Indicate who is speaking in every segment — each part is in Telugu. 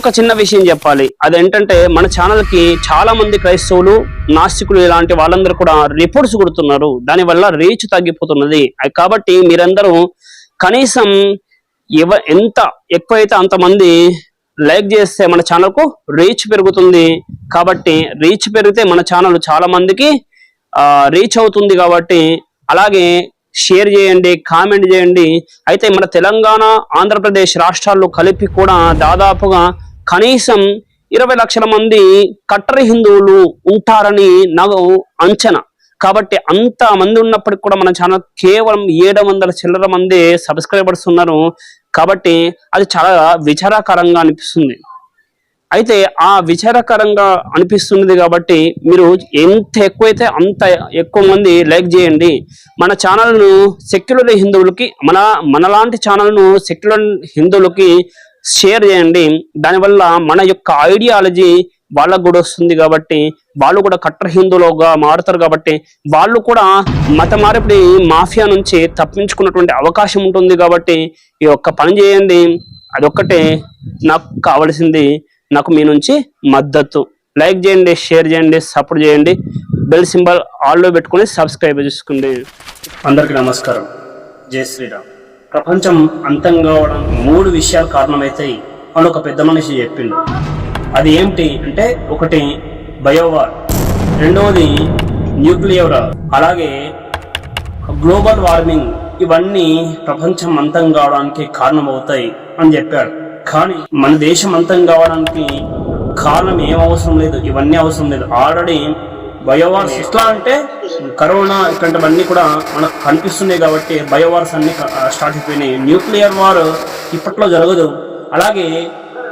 Speaker 1: ఒక చిన్న విషయం చెప్పాలి. అదేంటంటే మన ఛానల్కి చాలా మంది క్రైస్తవులు నాస్తికులు ఇలాంటి వాళ్ళందరూ కూడా రిపోర్ట్స్ కొడుతున్నారు. దానివల్ల రీచ్ తగ్గిపోతున్నది. కాబట్టి మీరందరూ కనీసం ఎవ ఎంత ఎక్కువైతే అంతమంది లైక్ చేస్తే మన ఛానల్కు రీచ్ పెరుగుతుంది. కాబట్టి రీచ్ పెరిగితే మన ఛానల్ చాలా మందికి రీచ్ అవుతుంది కాబట్టి అలాగే షేర్ చేయండి కామెంట్ చేయండి. అయితే మన తెలంగాణ ఆంధ్రప్రదేశ్ రాష్ట్రాల్లో కలిపి కూడా దాదాపుగా కనీసం ఇరవై లక్షల మంది కట్టరి హిందువులు ఉంటారని నాకు అంచనా. కాబట్టి అంత మంది ఉన్నప్పటికి కూడా మన ఛానల్ కేవలం ఏడు వందల చిల్లర మంది సబ్స్క్రైబర్స్ ఉన్నారు. కాబట్టి అది చాలా విచారకరంగా అనిపిస్తుంది. అయితే ఆ విచారకరంగా అనిపిస్తున్నది కాబట్టి మీరు ఎంత ఎక్కువైతే అంత ఎక్కువ మంది లైక్ చేయండి. మన ఛానల్ను సెక్యులర్ హిందువులకి మన మనలాంటి ఛానల్ను సెక్యులర్ హిందువులకి షేర్ చేయండి. దానివల్ల మన యొక్క ఐడియాలజీ వాళ్ళకు కూడా వస్తుంది కాబట్టి వాళ్ళు కూడా కట్టర్ హిందువులుగా మారుతారు కాబట్టి వాళ్ళు కూడా మత మార్పిడి మాఫియా నుంచి తప్పించుకున్నటువంటి అవకాశం ఉంటుంది కాబట్టి ఈ ఒక్క పని చేయండి. అదొక్కటే నాకు కావలసింది. నాకు మీ నుంచి మద్దతు. లైక్ చేయండి షేర్ చేయండి సపోర్ట్ చేయండి. బెల్ సింబల్ ఆల్లో పెట్టుకొని సబ్స్క్రైబ్ చేసుకోండి. అందరికీ నమస్కారం. జై శ్రీరామ్. ప్రపంచం అంతం కావడం మూడు విషయాలు కారణమవుతాయి అని ఒక పెద్ద మనిషి చెప్పిండు. అది ఏమిటి అంటే ఒకటి బయోవార్ రెండవది న్యూక్లియర్ అలాగే గ్లోబల్ వార్మింగ్ ఇవన్నీ ప్రపంచం అంతం కావడానికి కారణమవుతాయి అని చెప్పాడు. కానీ మన దేశం అంతం కావడానికి కారణం ఏం అవసరం లేదు ఇవన్నీ అవసరం లేదు. ఆల్రెడీ బయోవార్స్ ఎట్లా అంటే కరోనా ఇట్లాంటివన్నీ కూడా మనకు కనిపిస్తున్నాయి కాబట్టి బయోవార్స్ అన్ని స్టార్ట్ అయిపోయినాయి. న్యూక్లియర్ వార్ ఇప్పట్లో జరగదు. అలాగే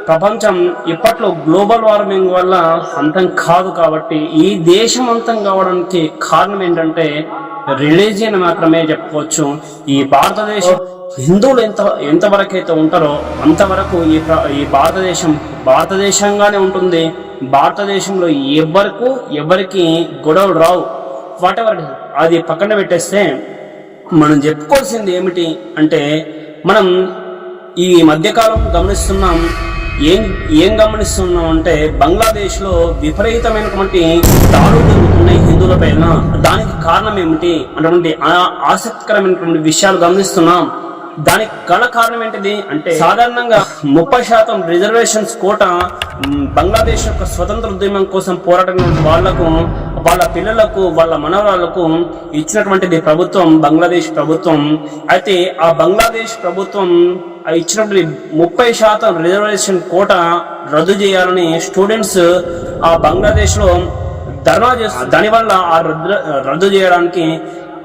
Speaker 1: ప్రపంచం ఇప్పట్లో గ్లోబల్ వార్మింగ్ వల్ల అంతం కాదు కాబట్టి ఈ దేశం అంతం కావడానికి కారణం ఏంటంటే రిలీజియన్ మాత్రమే చెప్పుకోవచ్చు. ఈ భారతదేశం హిందువులు ఎంత ఎంతవరకు అయితే ఉంటారో అంతవరకు ఈ ఈ భారతదేశం భారతదేశంగానే ఉంటుంది. భారతదేశంలో ఎవరికి ఎవరికి గొడవలు రావు. వాట్ ఎవర్ అది పక్కన పెట్టేస్తే మనం చెప్పుకోవాల్సింది ఏమిటి అంటే మనం ఈ మధ్యకాలం గమనిస్తున్నాం. ఏం ఏం గమనిస్తున్నాం అంటే బంగ్లాదేశ్లో విపరీతమైనటువంటి దాడులు జరుగుతున్నాయి హిందువుల పైన. దానికి కారణం ఏమిటి? అటువంటి ఆసక్తికరమైనటువంటి విషయాలు గమనిస్తున్నాం. దానికి గల కారణం ఏంటిది అంటే సాధారణంగా ముప్పై శాతం రిజర్వేషన్స్ కోట బంగ్లాదేశ్ యొక్క స్వతంత్ర ఉద్యమం కోసం పోరాటం వాళ్ళకు వాళ్ళ పిల్లలకు వాళ్ళ మనవరాలకు ఇచ్చినటువంటిది ప్రభుత్వం బంగ్లాదేశ్ ప్రభుత్వం. అయితే ఆ బంగ్లాదేశ్ ప్రభుత్వం ఇచ్చినటువంటి ముప్పై శాతం రిజర్వేషన్ కోట రద్దు చేయాలని స్టూడెంట్స్ ఆ బంగ్లాదేశ్లో ధర్నా చేస్తారు దానివల్ల ఆ రద్దు రద్దు చేయడానికి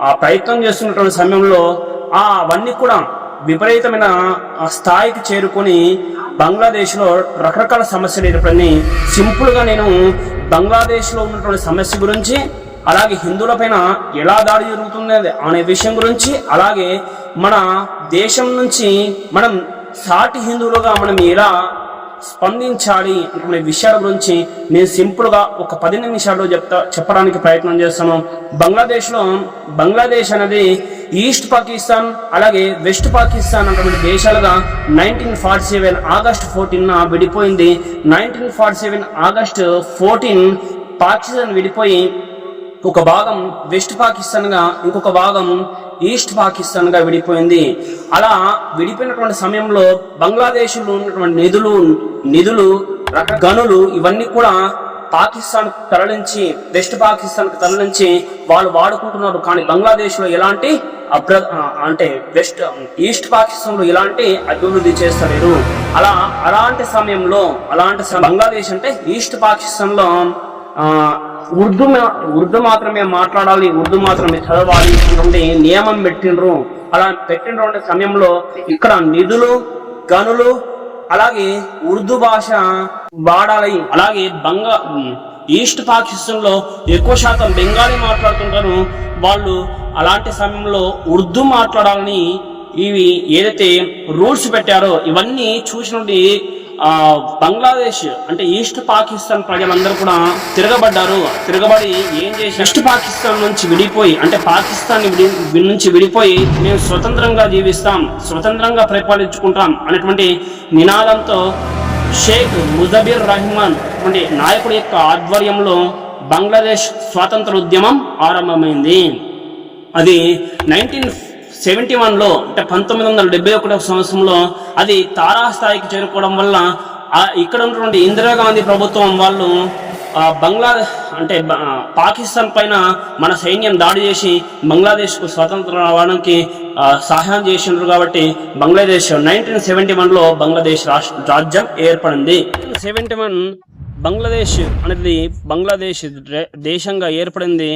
Speaker 1: ఆ ప్రయత్నం చేస్తున్నటువంటి సమయంలో ఆ అవన్నీ కూడా విపరీతమైన ఆ స్థాయికి చేరుకొని బంగ్లాదేశ్లో రకరకాల సమస్యలు ఏర్పడి సింపుల్గా నేను బంగ్లాదేశ్లో ఉన్నటువంటి సమస్య గురించి అలాగే హిందువులపైన ఎలా దాడి జరుగుతుంది అనే విషయం గురించి అలాగే మన దేశం నుంచి మనం సాటి హిందువులుగా మనం ఎలా స్పందించాలి అనుకునే విషయాల గురించి నేను సింపుల్గా ఒక పది నిమిషాల్లో చెప్తా చెప్పడానికి ప్రయత్నం చేస్తాను. బంగ్లాదేశ్లో బంగ్లాదేశ్ అనేది ఈస్ట్ పాకిస్తాన్ అలాగే వెస్ట్ పాకిస్తాన్ అటువంటి దేశాలుగా nineteen forty seven August fourteen విడిపోయింది. Nineteen forty seven August fourteen Pakistan విడిపోయి ఒక భాగం వెస్ట్ పాకిస్తాన్గా ఇంకొక భాగం ఈస్ట్ పాకిస్తాన్గా విడిపోయింది. అలా విడిపోయినటువంటి సమయంలో బంగ్లాదేశ్లో ఉన్నటువంటి నిధులు నిధులు గనులు ఇవన్నీ కూడా పాకిస్తాన్ తరలించి వెస్ట్ పాకిస్తాన్కు తరలించి వాళ్ళు వాడుకుంటున్నారు. కానీ బంగ్లాదేశ్లో ఎలాంటి అభ్ర అంటే వెస్ట్ ఈస్ట్ పాకిస్తాన్లో ఎలాంటి అభివృద్ధి చేస్తలేరు. అలా అలాంటి సమయంలో అలాంటి బంగ్లాదేశ్ అంటే ఈస్ట్ పాకిస్తాన్లో ఉర్దూ ఉర్దూ మాత్రమే మాట్లాడాలి ఉర్దూ మాత్రమే చదవాలి అటువంటి నియమం పెట్టిండ్రు. అలా పెట్టినటువంటి సమయంలో ఇక్కడ నిధులు గనులు అలాగే ఉర్దూ భాష వాడాలి. అలాగే బంగా ఈస్ట్ పాకిస్తాన్లో ఎక్కువ శాతం బెంగాలీ మాట్లాడుతుంటారు. వాళ్ళు అలాంటి సమయంలో ఉర్దూ మాట్లాడాలని ఇవి ఏదైతే రూల్స్ పెట్టారో ఇవన్నీ చూసినటువంటి బంగ్లాదేశ్ అంటే ఈస్ట్ పాకిస్తాన్ ప్రజలందరూ కూడా తిరగబడ్డారు. తిరగబడి ఏం చేసి ఈస్ట్ పాకిస్తాన్ నుంచి విడిపోయి అంటే పాకిస్తాన్ విడి నుంచి విడిపోయి మేము స్వతంత్రంగా జీవిస్తాం స్వతంత్రంగా పరిపాలించుకుంటాం అనేటువంటి నినాదంతో షేక్ ముజబీర్ రహమాన్ వంటి నాయకుడి యొక్క ఆధ్వర్యంలో బంగ్లాదేశ్ స్వాతంత్ర ఉద్యమం ఆరంభమైంది. అది నైన్టీన్ సెవెంటీ వన్లో అంటే పంతొమ్మిది వందల డెబ్బై ఒకటో సంవత్సరంలో అది తారాస్థాయికి చేరుకోవడం వల్ల ఇక్కడ ఉన్నటువంటి ఇందిరాగాంధీ ప్రభుత్వం వాళ్ళు బంగ్లా అంటే పాకిస్తాన్ పైన మన సైన్యం దాడి చేసి బంగ్లాదేశ్కు స్వతంత్రం రావడానికి సహాయం చేసిండ్రు కాబట్టి బంగ్లాదేశ్ నైన్టీన్ సెవెంటీ వన్లో బంగ్లాదేశ్ రాష్ట్ర రాజ్యం ఏర్పడింది. సెవెంటీ వన్ బంగ్లాదేశ్ అనేది బంగ్లాదేశ్ దేశంగా ఏర్పడింది.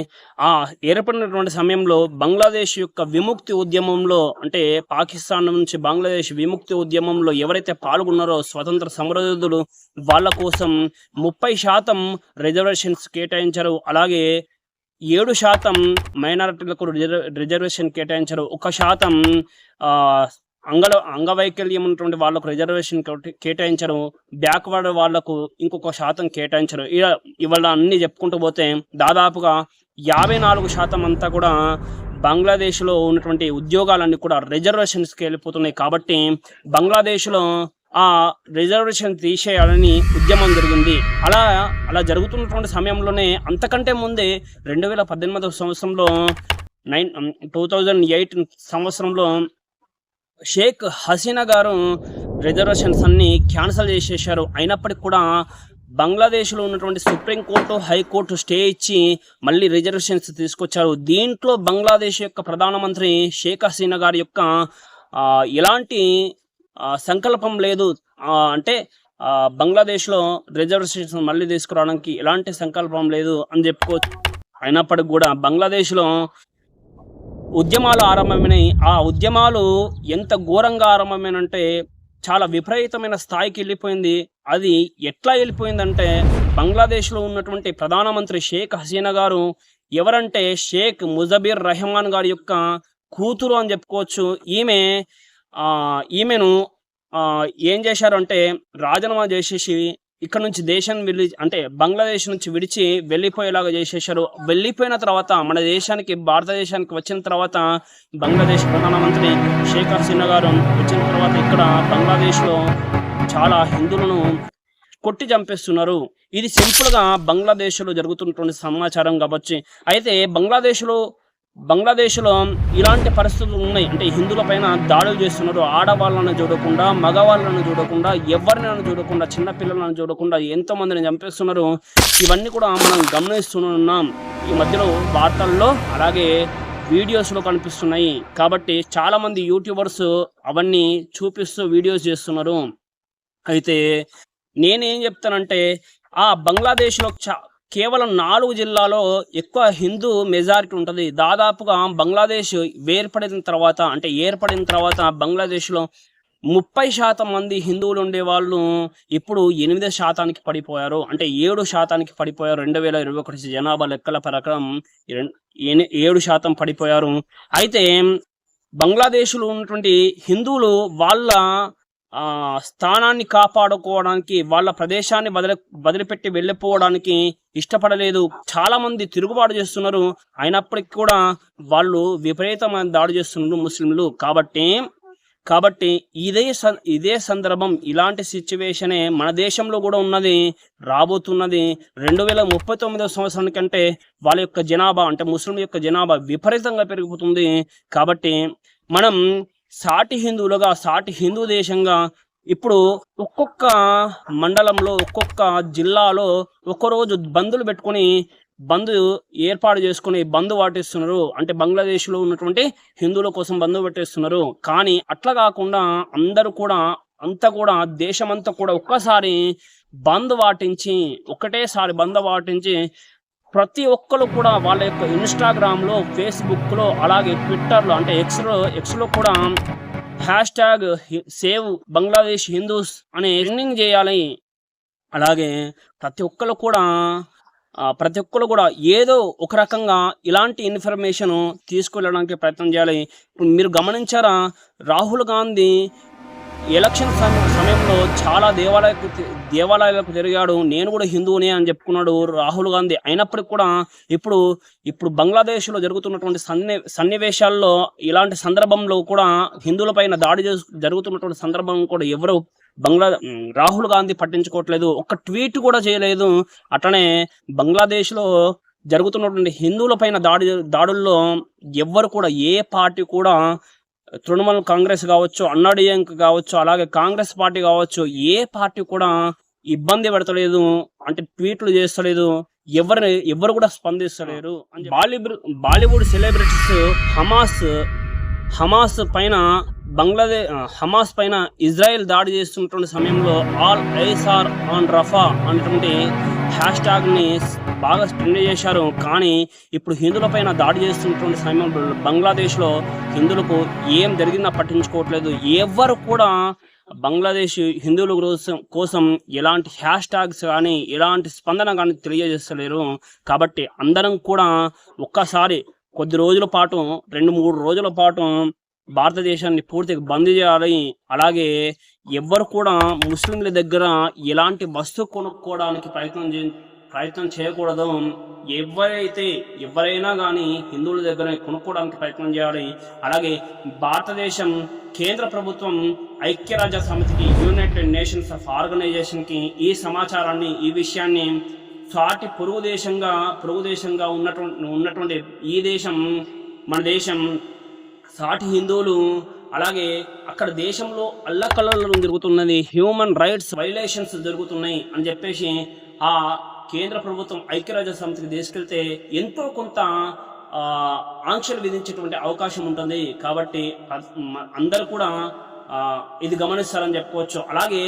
Speaker 1: ఆ ఏర్పడినటువంటి సమయంలో బంగ్లాదేశ్ యొక్క విముక్తి ఉద్యమంలో అంటే పాకిస్తాన్ నుంచి బంగ్లాదేశ్ విముక్తి ఉద్యమంలో ఎవరైతే పాల్గొన్నారో స్వతంత్ర సమరయోధులు వాళ్ళ కోసం ముప్పై శాతం రిజర్వేషన్స్ కేటాయించారు. అలాగే ఏడు శాతం మైనారిటీలకు రిజర్వ్ రిజర్వేషన్ కేటాయించారు. ఒక శాతం అంగల అంగవైకల్యం ఉన్నటువంటి వాళ్ళకు రిజర్వేషన్ కేటాయించడం బ్యాక్వర్డ్ వాళ్ళకు ఇంకొక శాతం కేటాయించడం ఇలా ఇవాళ అన్ని చెప్పుకుంటూ పోతే దాదాపుగా యాభై నాలుగు శాతం అంతా కూడా బంగ్లాదేశ్లో ఉన్నటువంటి ఉద్యోగాలన్నీ కూడా రిజర్వేషన్స్కి వెళ్ళిపోతున్నాయి కాబట్టి బంగ్లాదేశ్లో ఆ రిజర్వేషన్ తీసేయాలని ఉద్యమం జరిగింది. అలా అలా జరుగుతున్నటువంటి సమయంలోనే అంతకంటే ముందే రెండు వేల పద్దెనిమిదవ సంవత్సరంలో నైన్ టూ థౌజండ్ ఎయిట్ సంవత్సరంలో షేక్ హసీనా గారు రిజర్వేషన్స్ అన్ని క్యాన్సిల్ చేసేసారు అయినప్పటికీ కూడా బంగ్లాదేశ్లో ఉన్నటువంటి సుప్రీంకోర్టు హైకోర్టు స్టే ఇచ్చి మళ్ళీ రిజర్వేషన్స్ తీసుకొచ్చారు. దీంట్లో బంగ్లాదేశ్ యొక్క ప్రధానమంత్రి షేక్ హసీనా గారి యొక్క ఎలాంటి సంకల్పం లేదు. అంటే బంగ్లాదేశ్లో రిజర్వేషన్స్ మళ్ళీ తీసుకురావడానికి ఎలాంటి సంకల్పం లేదు అని చెప్పుకోవచ్చు. అయినప్పటికి కూడా బంగ్లాదేశ్లో ఉద్యమాలు ఆరంభమైనాయి. ఆ ఉద్యమాలు ఎంత ఘోరంగా ఆరంభమైనంటే చాలా విపరీతమైన స్థాయికి వెళ్ళిపోయింది. అది ఎట్లా వెళ్ళిపోయిందంటే బంగ్లాదేశ్లో ఉన్నటువంటి ప్రధానమంత్రి షేక్ హసీనా గారు ఎవరంటే షేక్ ముజబీర్ రెహమాన్ గారి యొక్క కూతురు అని చెప్పుకోవచ్చు. ఈమె ఈమెను ఏం చేశారంటే రాజీనామా చేసేసి ఇక్కడ నుంచి దేశం వెళ్ళి అంటే బంగ్లాదేశ్ నుంచి విడిచి వెళ్ళిపోయేలాగా చేసేసారు వెళ్ళిపోయిన తర్వాత మన దేశానికి భారతదేశానికి వచ్చిన తర్వాత బంగ్లాదేశ్ ప్రధానమంత్రి షేక్ హసీనా గారు వచ్చిన తర్వాత ఇక్కడ బంగ్లాదేశ్లో చాలా హిందువులను కొట్టి చంపేస్తున్నారు. ఇది సింపుల్గా బంగ్లాదేశ్లో జరుగుతున్నటువంటి సమాచారం కావచ్చు అయితే బంగ్లాదేశ్లో బంగ్లాదేశ్లో ఇలాంటి పరిస్థితులు ఉన్నాయి. అంటే హిందువుల పైన దాడులు చేస్తున్నారు. ఆడవాళ్ళను చూడకుండా మగవాళ్ళను చూడకుండా ఎవరినైనా చూడకుండా చిన్నపిల్లలను చూడకుండా ఎంతోమందిని చంపేస్తున్నారు. ఇవన్నీ కూడా మనం గమనిస్తున్నాం. ఈ మధ్యలో వార్తల్లో అలాగే వీడియోస్లో కనిపిస్తున్నాయి. కాబట్టి చాలామంది యూట్యూబర్స్ అవన్నీ చూపిస్తూ వీడియోస్ చేస్తున్నారు. అయితే నేనేం చెప్తానంటే ఆ బంగ్లాదేశ్లో చా కేవలం నాలుగు జిల్లాలో ఎక్కువ హిందూ మెజారిటీ ఉంటుంది. దాదాపుగా బంగ్లాదేశ్ ఏర్పడిన తర్వాత అంటే ఏర్పడిన తర్వాత బంగ్లాదేశ్లో ముప్పై శాతం మంది హిందువులు ఉండేవాళ్ళు ఇప్పుడు ఎనిమిది శాతానికి పడిపోయారు. అంటే ఏడు శాతానికి పడిపోయారు. రెండు వేల ఇరవై ఒకటి జనాభా లెక్కల ప్రకారం ఏడు శాతం పడిపోయారు. అయితే బంగ్లాదేశ్లో ఉన్నటువంటి హిందువులు వాళ్ళ స్థానాన్ని కాపాడుకోవడానికి వాళ్ళ ప్రదేశాన్ని వదిలి వదిలిపెట్టి వెళ్ళిపోవడానికి ఇష్టపడలేదు. చాలా మంది తిరుగుబాటు చేస్తున్నారు. అయినప్పటికీ కూడా వాళ్ళు విపరీతమైన దాడి చేస్తున్నారు ముస్లింలు. కాబట్టి కాబట్టి ఇదే స- ఇదే సందర్భం ఇలాంటి సిచ్యువేషనే మన దేశంలో కూడా ఉన్నది రాబోతున్నది. రెండు వేల ముప్పై తొమ్మిదవ సంవత్సరానికంటే వాళ్ళ యొక్క జనాభా అంటే ముస్లింల యొక్క జనాభా విపరీతంగా పెరిగిపోతుంది. కాబట్టి మనం సాటి హిందువులుగా సాటి హిందూ దేశంగా ఇప్పుడు ఒక్కొక్క మండలంలో ఒక్కొక్క జిల్లాలో ఒక్కరోజు బందులు పెట్టుకొని బంధు ఏర్పాటు చేసుకుని బంద్ పాటిస్తున్నారు అంటే బంగ్లాదేశ్లో ఉన్నటువంటి హిందువుల కోసం బంధువు పెట్టేస్తున్నారు. కానీ అట్లా కాకుండా అందరూ కూడా అంతా కూడా దేశమంతా కూడా ఒక్కసారి బంద్ పాటించి ఒకటేసారి బంద్ పాటించి ప్రతి ఒక్కరు కూడా వాళ్ళ యొక్క ఇన్స్టాగ్రామ్లో ఫేస్బుక్లో అలాగే ట్విట్టర్లో అంటే ఎక్స్లో ఎక్స్లో కూడా hash tag save Bangladesh Hindus అనే ఎర్నింగ్ చేయాలి. అలాగే ప్రతి ఒక్కరు కూడా ప్రతి ఒక్కరు కూడా ఏదో ఒక రకంగా ఇలాంటి ఇన్ఫర్మేషన్ తీసుకువెళ్ళడానికి ప్రయత్నం చేయాలి. ఇప్పుడు మీరు గమనించారా? రాహుల్ గాంధీ ఎలక్షన్ సమ- సమయంలో చాలా దేవాలయకు దేవాలయాలకు తిరిగాడు. నేను కూడా హిందువునే అని చెప్పుకున్నాడు రాహుల్ గాంధీ. అయినప్పటికీ కూడా ఇప్పుడు ఇప్పుడు బంగ్లాదేశ్లో జరుగుతున్నటువంటి సన్ని సన్నివేశాల్లో ఇలాంటి సందర్భంలో కూడా హిందువులపైన దాడి చేసు జరుగుతున్నటువంటి సందర్భం కూడా ఎవరు బంగ్లా రాహుల్ గాంధీ పట్టించుకోవట్లేదు. ఒక ట్వీట్ కూడా చేయలేదు. అట్లనే బంగ్లాదేశ్లో జరుగుతున్నటువంటి హిందువులపైన దాడి దాడుల్లో ఎవ్వరు కూడా ఏ పార్టీ కూడా తృణమూల్ కాంగ్రెస్ కావచ్చు అన్నాడీఎంక్ కావచ్చు అలాగే కాంగ్రెస్ పార్టీ కావచ్చు ఏ పార్టీ కూడా ఇబ్బంది పెడతలేదు అంటే ట్వీట్లు చేస్తలేదు ఎవరిని ఎవరు కూడా స్పందిస్తలేరు Bollywood Bollywood celebrities Hamas Hamas పైన బంగ్లాదేశ్ హమాస్ పైన ఇజ్రాయెల్ దాడి చేస్తున్నటువంటి సమయంలో ఆల్ ఐసార్ ఆన్ రఫా అనేటువంటి హ్యాష్ ట్యాగ్ని బాగా ట్రెండ్ చేశారు. కానీ ఇప్పుడు హిందువులపైన దాడి చేస్తున్నటువంటి సమయంలో బంగ్లాదేశ్లో హిందువులకు ఏం జరిగిందో పట్టించుకోవట్లేదు. ఎవరు కూడా బంగ్లాదేశ్ హిందువుల కోసం కోసం ఎలాంటి హ్యాష్ ట్యాగ్స్ కానీ ఎలాంటి స్పందన కానీ తెలియజేస్తలేరు. కాబట్టి అందరం కూడా ఒక్కసారి కొద్ది రోజుల పాటు రెండు మూడు రోజుల పాటు భారతదేశాన్ని పూర్తిగా బంద్ చేయాలి. అలాగే ఎవ్వరు కూడా ముస్లింల దగ్గర ఎలాంటి వస్తువు కొనుక్కోవడానికి ప్రయత్నం చే ప్రయత్నం చేయకూడదు. ఎవరైతే ఎవరైనా కానీ హిందువుల దగ్గర కొనుక్కోవడానికి ప్రయత్నం చేయాలి. అలాగే భారతదేశం కేంద్ర ప్రభుత్వం ఐక్యరాజ్య సమితికి యునైటెడ్ నేషన్స్ ఆఫ్ ఆర్గనైజేషన్కి ఈ సమాచారాన్ని ఈ విషయాన్ని సాటి పొరుగు దేశంగా పొరుగు దేశంగా ఉన్నటువంటి ఉన్నటువంటి ఈ దేశం మన దేశం సాటి హిందువులు అలాగే అక్కడ దేశంలో అల్లకల్లోలం జరుగుతున్నది హ్యూమన్ రైట్స్ వైలేషన్స్ జరుగుతున్నాయి అని చెప్పేసి ఆ కేంద్ర ప్రభుత్వం ఐక్యరాజ్య సమితికి తీసుకెళ్తే ఎంతో కొంత ఆంక్షలు విధించేటువంటి అవకాశం ఉంటుంది. కాబట్టి అందరూ కూడా ఇది గమనిస్తారని చెప్పుకోవచ్చు. అలాగే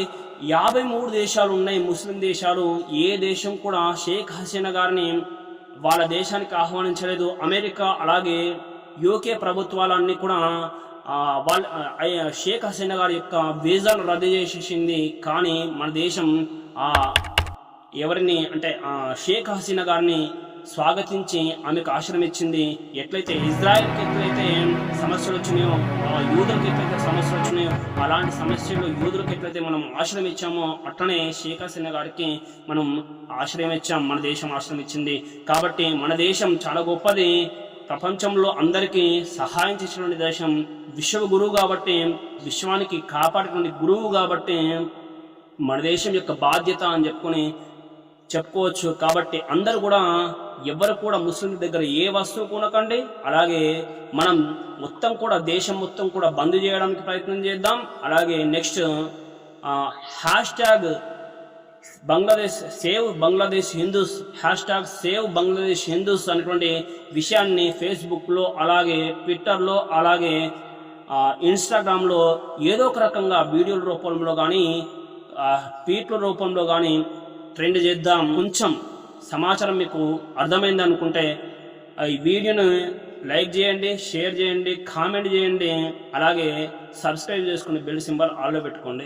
Speaker 1: యాభై మూడు దేశాలు ఉన్నాయి ముస్లిం దేశాలు. ఏ దేశం కూడా షేక్ హసీనా గారిని వాళ్ళ దేశానికి ఆహ్వానించలేదు. అమెరికా అలాగే యూకే ప్రభుత్వాలన్నీ కూడా వాళ్ళ షేక్ హసీనా గారి యొక్క వీసాలు రద్దు చేసేసింది. కానీ మన దేశం ఎవరిని అంటే షేక్ హసీనా గారిని స్వాగతించి ఆమెకు ఆశ్రయం ఇచ్చింది ఎట్లయితే ఇజ్రాయెల్కి ఎట్లయితే సమస్యలు వచ్చినాయో యూదులకు ఎట్లయితే సమస్యలు వచ్చినాయో అలాంటి సమస్యలు యూదులకు ఎట్లయితే మనం ఆశ్రయం ఇచ్చామో అట్లనే షేక్ గారికి మనం ఆశ్రయం ఇచ్చాం మన దేశం ఆశ్రయం ఇచ్చింది కాబట్టి మన దేశం చాలా గొప్పది. ప్రపంచంలో అందరికీ సహాయం చేసినటువంటి దేశం విశ్వ గురువు కాబట్టి విశ్వానికి కాపాడేటువంటి గురువు కాబట్టి మన దేశం యొక్క బాధ్యత అని చెప్పుకొని చెప్పుకోవచ్చు కాబట్టి అందరూ కూడా ఎవరు కూడా ముస్లింల దగ్గర ఏ వస్తువు కొనకండి అలాగే మనం మొత్తం కూడా దేశం మొత్తం కూడా బంద్ చేయడానికి ప్రయత్నం చేద్దాం. అలాగే next hash tag Bangladesh save Bangladesh Hindus hash tag save Bangladesh Hindus అనేటువంటి విషయాన్ని ఫేస్బుక్లో అలాగే ట్విట్టర్లో అలాగే ఇన్స్టాగ్రామ్లో ఏదో ఒక రకంగా వీడియోల రూపంలో కానీ ట్వీట్ల రూపంలో కానీ ట్రెండ్ చేద్దాం. కొంచెం సమాచారం మీకు అర్థమైంది అనుకుంటే ఆ, ఈ వీడియోను లైక్ చేయండి షేర్ చేయండి కామెంట్ చేయండి. అలాగే సబ్స్క్రైబ్ చేసుకుని బెల్ సింబల్ ఆల్లో పెట్టుకోండి.